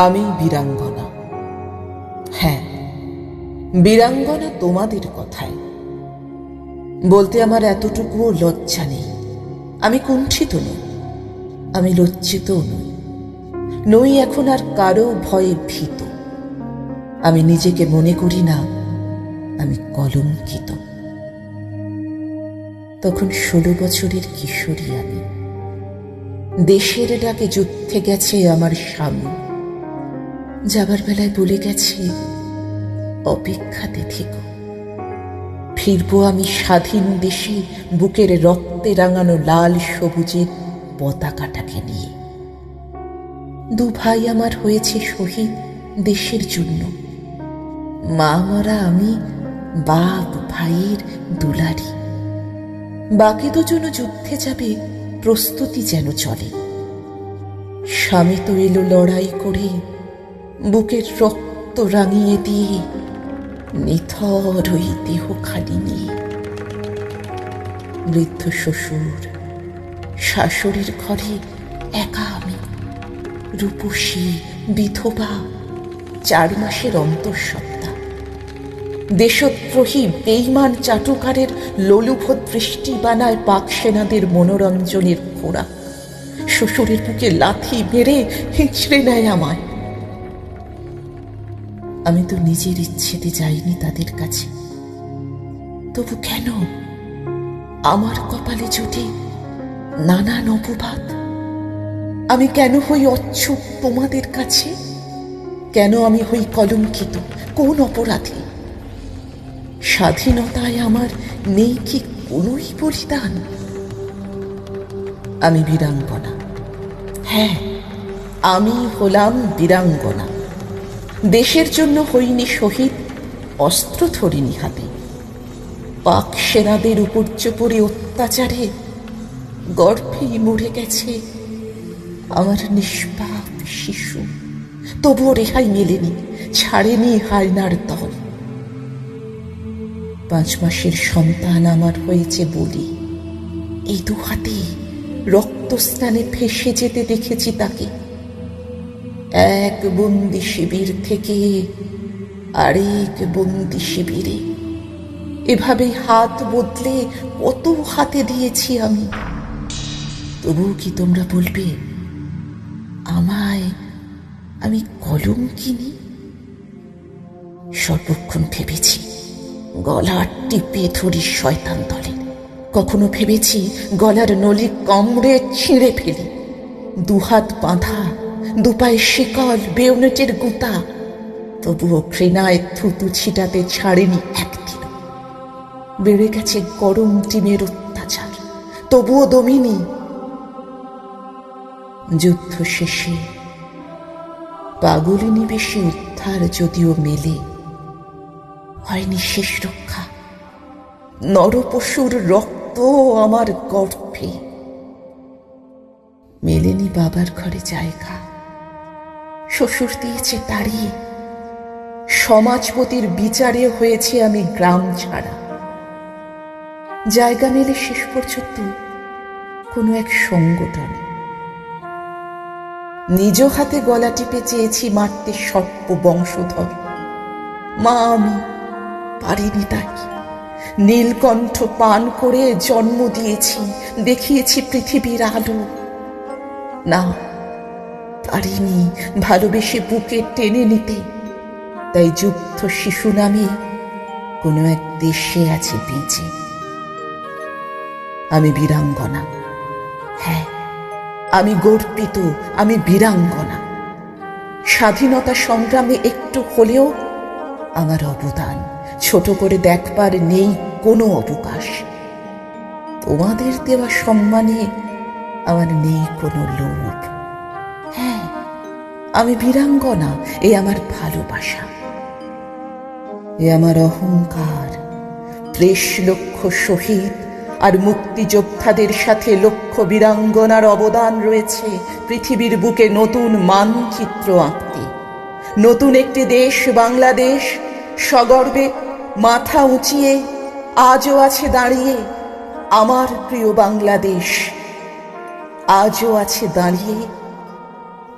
আমি বীরাঙ্গনা। হ্যাঁ বীরাঙ্গনা তোমাদের কথায় বলতে আমার এতটুকুও লজ্জা নেই। আমি কুণ্ঠিত নই, আমি লজ্জিতও নই। নই এখন আর কারও ভয়ে ভীত। আমি নিজেকে মনে করি না, আমি কলঙ্কিত। তখন ষোলো বছরের কিশোরী আমি। দেশের ডাকে যুদ্ধে গেছে আমার স্বামী। যাবার বেলায় বলে গেছে, অপেক্ষাতে থেকো। ফিরবো আমি স্বাধীন দেশে বুকের রক্তে রাঙানো লাল সবুজের পতাকাটাকে নিয়ে। দু ভাই আমার হয়েছে শহীদ দেশের জন্য। মা মরা আমি বাপ ভাইয়ের দুলারি। বাকি দুজনও যুদ্ধে যাবে, প্রস্তুতি যেন চলে। স্বামী তো এলো লড়াই করে বুকের রক্ত রাঙিয়ে দিয়ে নিথর ওই দেহ খালি নিয়ে বৃদ্ধ শ্বশুর, শাশুড়ির ঘরে একা আমি। রূপসী বিধবা, চার মাসের অন্তঃসত্ত্বা। দেশদ্রোহী বেইমান চাটুকারের লোলুভ দৃষ্টি বানায় পাক সেনাদের মনোরঞ্জনের খোড়া শ্বশুরের বুকে লাথি মেরে হিঁচড়ে নেয় আমায়। আমি তো নিজের ইচ্ছেতে যাইনি তাদের কাছে। তবু কেন? আমার কপালে জুটে নানান অপবাদ আমি কেন হই অচ্ছুক তোমাদের কাছে? কেন আমি হই কলঙ্কিত? কোন অপরাধে? স্বাধীনতায় আমার নেই কি কোনোই বলিদান? আমি বীরাঙ্গনা। হ্যাঁ আমি হলাম বীরাঙ্গনা। দেশের জন্য হইনি শহীদ, অস্ত্র ধরিনি হাতে পাক সেনাদের উপর চোপড়ে অত্যাচারে গর্ভেই মরে গেছে আমার নিষ্পাপ শিশু। তবুও রেহাই মেলেনি, ছাড়েনি হায়নার দল। পাঁচ মাসের সন্তান আমার হয়েছে বলি। এই দু হাতে রক্তস্নানে ফেসে যেতে দেখেছি তাকে। এক বন্দি শিবির থেকে আরেক বন্দি শিবিরে। এভাবে হাত বদলে কত হাতে দিয়েছি আমি। তবুও কি তোমরা বলবে, আমায় আমি কলম কিনি? সর্বক্ষণ ভেবেছি গলা টিপে ধরি শয়তান দলে। কখনো ভেবেছি গলার নলি কামড়ে ছিঁড়ে ফেলি। দুহাত বাঁধা দুপায়ে শিকল, বেউনেটের গুঁতা। তবুও ঘৃণায় থুতু ছিটাতে ছাড়েনি একদিন বেড়ে গেছে গরম ডিমের অত্যাচার, তবুও দমিনি। যুদ্ধ শেষে পাগলি নিবেশে উদ্ধার যদিও মেলে, হয়নি শেষ রক্ষা। নরপশুর রক্ত আমার গর্ভে। মেলেনি বাবার ঘরে জায়গা। শ্বশুর দিয়েছে তাড়িয়ে। সমাজপতির বিচারে হয়েছে আমি গ্রাম ছাড়া। জায়গা মেলে শেষ পর্যন্ত কোনো এক সংগঠনে নিজ হাতে গলা টিপে চেয়েছি মারতে সর্প বংশধর। মা, আমি পারিনি তাই নীলকণ্ঠ পান করে জন্ম দিয়েছি, দেখিয়েছি পৃথিবীর আলো। না পারিনি ভালোবেসে বুকে টেনে নিতে। তাই যুদ্ধ শিশু নামে কোনো এক দেশে আছে বেঁচে। আমি বীরাঙ্গনা। হ্যাঁ আমি গর্বিত, আমি বীরাঙ্গনা। স্বাধীনতা সংগ্রামে একটু হলেও আমার অবদান, ছোট করে দেখবার নেই কোনো অবকাশ। তোমাদের দেওয়া সম্মানে আমার নেই কোনো লোভ। আমি বীরাঙ্গনা, এ আমার ভালোবাসা। এ আমার অহংকার, ত্রিশ লক্ষ শহীদ আর মুক্তিযোদ্ধাদের সাথে লক্ষ বীরাঙ্গনার অবদান রয়েছে পৃথিবীর বুকে নতুন মানচিত্র আঁকতে। নতুন একটি দেশ, বাংলাদেশ, সগর্বে মাথা উঁচিয়ে আজও আছে দাঁড়িয়ে আমার প্রিয় বাংলাদেশ। আজও আছে দাঁড়িয়ে